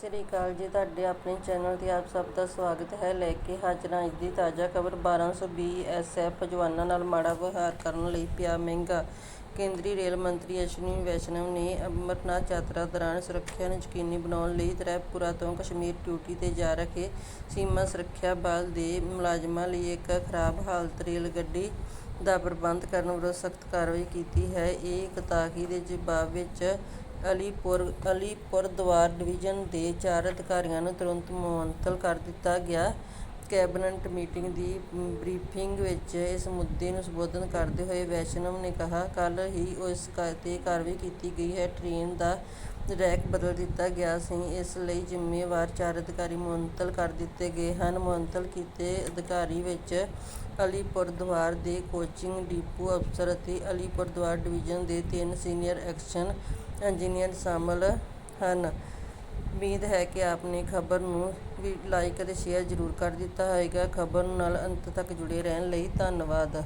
ਸ੍ਰੀ ਅਕਾਲ ਜੀ, ਤੁਹਾਡੇ ਆਪਣੇ ਚੈਨਲ ਤੇ ਆਪ ਸਭ ਦਾ ਸਵਾਗਤ ਹੈ। ਲੈ ਕੇ ਹਾਜ਼ਰ ਹਾਂ ਅੱਜ ਦੀ ਤਾਜ਼ਾ ਖਬਰ। 1220 ਐਸਐਫ ਜਵਾਨਾਂ ਨਾਲ ਮਾੜਾ ਵਿਵਹਾਰ ਕਰਨ ਲਈ ਪਿਆ ਮਹਿੰਗਾ। ਕੇਂਦਰੀ ਰੇਲ ਮੰਤਰੀ ਅਸ਼ਵਨੀ ਵੈਸ਼ਨਵ ਨੇ ਅਮਰਨਾਥ ਯਾਤਰਾ ਦੌਰਾਨ ਸੁਰੱਖਿਆ ਨੂੰ ਯਕੀਨੀ ਬਣਾਉਣ ਲਈ ਤ੍ਰਿਪੁਰਾ ਤੋਂ ਕਸ਼ਮੀਰ ਡਿਊਟੀ ਤੇ ਜਾ ਰਹੇ ਸੀਮਾ ਸੁਰੱਖਿਆ ਬਲ ਦੇ ਮੁਲਾਜ਼ਮਾਂ ਲਈ ਇੱਕ ਖਰਾਬ ਹਾਲਤ ਰੇਲ ਗੱਡੀ ਦਾ ਪ੍ਰਬੰਧ ਕਰਨ ਵਿਰੁੱਧ ਸਖਤ ਕਾਰਵਾਈ ਕੀਤੀ ਹੈ। ਇਹ ਕਤਾਕੀ ਦੇ ਜਵਾਬ ਵਿੱਚ ਅਲੀਪੁਰ ਅਲੀਪੁਰਦੁਆਰ ਡਿਵੀਜ਼ਨ ਦੇ ਚਾਰ ਅਧਿਕਾਰੀਆਂ ਨੂੰ ਤੁਰੰਤ ਮੁਅੱਤਲ ਕਰ ਦਿੱਤਾ ਗਿਆ। ਕੈਬਨਿਟ ਮੀਟਿੰਗ ਦੀ ਬਰੀਫਿੰਗ ਵਿੱਚ ਇਸ ਮੁੱਦੇ ਨੂੰ ਸੰਬੋਧਨ ਕਰਦੇ ਹੋਏ ਵੈਸ਼ਨਵ ਨੇ ਕਿਹਾ, ਕੱਲ੍ਹ ਹੀ ਉਸ ਕਾ- ਤੇ ਕਾਰਵਾਈ ਕੀਤੀ ਗਈ ਹੈ। ਟ੍ਰੇਨ ਦਾ ਰੈਕ ਬਦਲ ਦਿੱਤਾ ਗਿਆ ਸੀ। ਇਸ ਲਈ ਜ਼ਿੰਮੇਵਾਰ ਚਾਰ ਅਧਿਕਾਰੀ ਮੁਅੱਤਲ ਕਰ ਦਿੱਤੇ ਗਏ ਹਨ। ਮੁਅੱਤਲ ਕੀਤੇ ਅਧਿਕਾਰੀ ਵਿੱਚ ਅਲੀਪੁਰਦੁਆਰ ਦੇ ਕੋਚਿੰਗ, ਡਿਪੂ ਅਫਸਰ ਅਤੇ ਅਲੀਪੁਰਦੁਆਰ ਡਿਵੀਜ਼ਨ ਦੇ ਤਿੰਨ ਸੀਨੀਅਰ ਐਕਸ਼ਨ ਇੰਜੀਨੀਅਰ ਸ਼ਾਮਲ ਹਨ। ਉਮੀਦ ਹੈ ਕਿ ਆਪਨੇ ਖਬਰ ਨੂੰ ਵੀ ਲਾਈਕ ਅਤੇ ਸ਼ੇਅਰ ਜ਼ਰੂਰ ਕਰ ਦਿੱਤਾ ਹੋਏਗਾ ਖਬਰ ਨਾਲ ਅੰਤ ਤੱਕ ਜੁੜੇ ਰਹਿਣ ਲਈ ਧੰਨਵਾਦ।